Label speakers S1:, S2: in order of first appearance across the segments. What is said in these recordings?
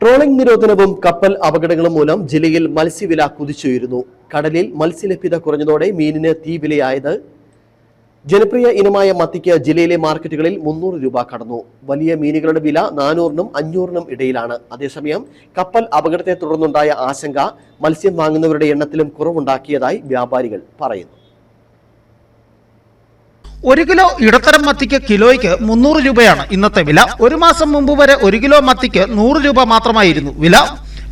S1: Trawling നിരോധനവും കപ്പൽ അപകടങ്ങളും മൂലം ജില്ലയിൽ മത്സ്യവില കുതിച്ചുയരുന്നു. കടലിൽ മത്സ്യലഭ്യത കുറഞ്ഞതോടെ മീനിന് തീ വിലയായത്. ജനപ്രിയ ഇനമായ മത്തിക്ക് ജില്ലയിലെ മാർക്കറ്റുകളിൽ മുന്നൂറ് രൂപ കടന്നു. വലിയ മീനുകളുടെ വില നാനൂറിനും അഞ്ഞൂറിനും ഇടയിലാണ്. അതേസമയം കപ്പൽ അപകടത്തെ തുടർന്നുണ്ടായ ആശങ്ക മത്സ്യം വാങ്ങുന്നവരുടെ എണ്ണത്തിലും കുറവുണ്ടാക്കിയതായി വ്യാപാരികൾ പറയുന്നു.
S2: ഒരു കിലോ ഇടത്തരം മത്തിക്ക് കിലോയ്ക്ക് മുന്നൂറ് രൂപയാണ് ഇന്നത്തെ വില. ഒരു മാസം മുമ്പ് വരെ ഒരു കിലോ മത്തിക്ക് നൂറ് രൂപ മാത്രമായിരുന്നു വില.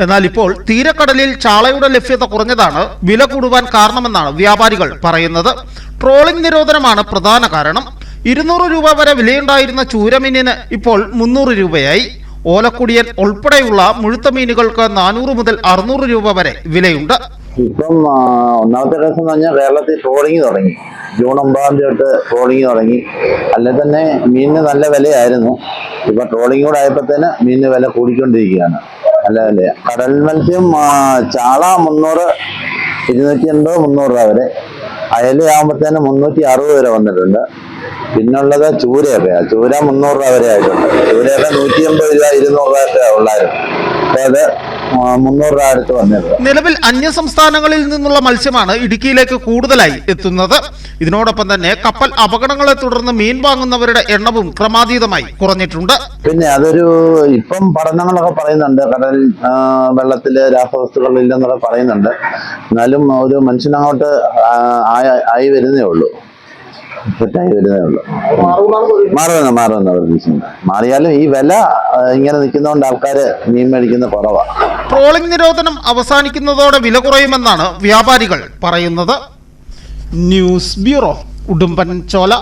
S2: എന്നാൽ ഇപ്പോൾ തീരക്കടലിൽ ചാളയുടെ ലഭ്യത കുറഞ്ഞതാണ്. വില കൂടുവാൻ കാരണമെന്നാണ് വ്യാപാരികൾ പറയുന്നത്. ട്രോളിംഗ് നിരോധനമാണ് പ്രധാന കാരണം. ഇരുന്നൂറ് രൂപ വരെ വിലയുണ്ടായിരുന്ന ചൂരമീനിന് ഇപ്പോൾ മുന്നൂറ് രൂപയായി. ഓലക്കുടിയൻ ഉൾപ്പെടെയുള്ള മുഴുത്ത മീനുകൾക്ക് നാനൂറ് മുതൽ അറുന്നൂറ് രൂപ വരെ വിലയുണ്ട്.
S3: ഇപ്പം ഒന്നാമത്തെ ദിവസം എന്ന് പറഞ്ഞാൽ കേരളത്തിൽ ട്രോളിങ് തുടങ്ങി. ജൂൺ ഒമ്പതാം തീയതി തൊട്ട് ട്രോളിങ് തുടങ്ങി. അല്ലെ തന്നെ മീനിന് നല്ല വിലയായിരുന്നു. ഇപ്പൊ ട്രോളിങ് കൂടെ ആയപ്പോഴത്തേന് മീനിന് വില കൂടിക്കൊണ്ടിരിക്കുകയാണ്. നല്ല വിലയാണ് കടൽ മത്സ്യം ചാള മുന്നൂറ് ഇരുന്നൂറ്റി എൺപത് മുന്നൂറ് രൂപ വരെ. അയലയാകുമ്പോഴത്തേന് മുന്നൂറ്റി അറുപത് വരെ വന്നിട്ടുണ്ട്. പിന്നുള്ളത് ചൂരയൊക്കെയാണ് ചൂര മുന്നൂറ് രൂപ വരെ ആയിട്ടുണ്ട്. ചൂരയൊക്കെ നൂറ്റി എൺപത് രൂപ ഇരുന്നൂറ് രൂപ ഒക്കെ ഉള്ളായിരുന്നു. മുന്നൂറ് രൂപ അടുത്ത്
S2: നിലവിൽ അന്യ സംസ്ഥാനങ്ങളിൽ നിന്നുള്ള മത്സ്യമാണ് ഇടുക്കിയിലേക്ക് കൂടുതലായി എത്തുന്നത്. ഇതിനോടൊപ്പം തന്നെ കപ്പൽ അപകടങ്ങളെ തുടർന്ന് മീൻ വാങ്ങുന്നവരുടെ എണ്ണവും ക്രമാതീതമായി കുറഞ്ഞിട്ടുണ്ട്.
S3: പിന്നെ അതൊരു ഇപ്പം പഠനങ്ങളൊക്കെ പറയുന്നുണ്ട്. കടൽ വെള്ളത്തിലെ വെള്ളത്തിൽ രാസവസ്തുക്കൾ ഇല്ലെന്നൊക്കെ പറയുന്നുണ്ട്. എന്നാലും ഒരു മനുഷ്യനങ്ങോട്ട് ആയി വരുന്നേ ഉള്ളൂ. സെറ്റായി വരുന്നേ ഉള്ളൂ. മാറുമെന്ന് മാറുമെന്ന് മാറിയാലും ഈ വില ഇങ്ങനെ നിൽക്കുന്നതുകൊണ്ട് ആൾക്കാർ മീൻ മേടിക്കുന്ന കുറവാണ്
S2: ട്രോളിംഗ് നിരോധനം അവസാനിക്കുന്നതോടെ വില കുറയുമെന്നാണ് വ്യാപാരികൾ പറയുന്നത്. News bureau Udumbanchola.